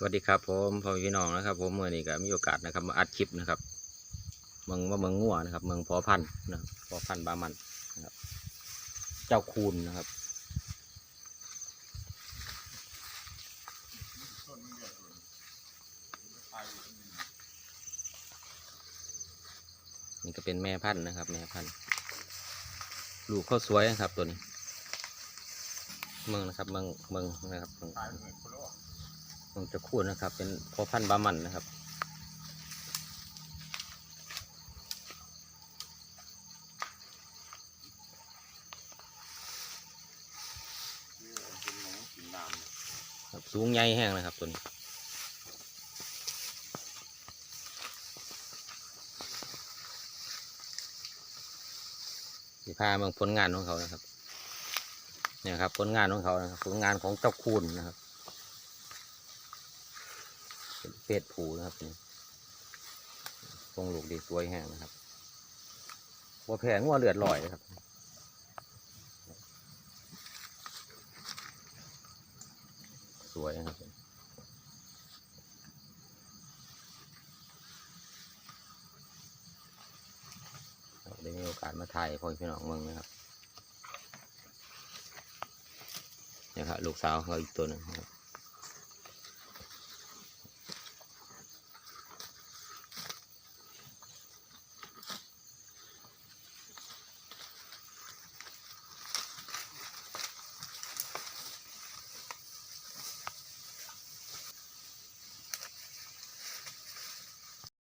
สวัสดีครับผมพ่อพี่น้องนะครับ ผมเมื่อนี้ก็มีโอกาสนะครับมาอัดคลิปนะครับเมืองว่าเมืองงัวนะครับ เมืองพอพันธุ์นะพอพันธุ์บามันนะครับ เจ้าคูณนะครับนี่ก็เป็นแม่พันธุ์นะครับ แม่พันธุ์ลูกเขาสวยนะครับตัวนี้ เมืองนะครับ เมืองเมืองนะครับ เมืองจะคูดนะครับ เป็นพอพันธุ์บามันนะครับสูงใหญ่แห้งนะครับตัวนี้สีพาเมืองผลงานของเขานะครับ เนี่ยครับผลงานของเขานะครับผลงานของเจ้าคูนนะครับ เป็ดผูนะครับนี่ทรงลูกดีสวยแห้งนะครับวัวแพงวัวเลือดลอยนะครับสวยนะครับได้มีโอกาสมาถ่ายพ่อพี่น้องเมืองนะครับนี่ครับลูกสาวเขาอีกตัวหนึงครับ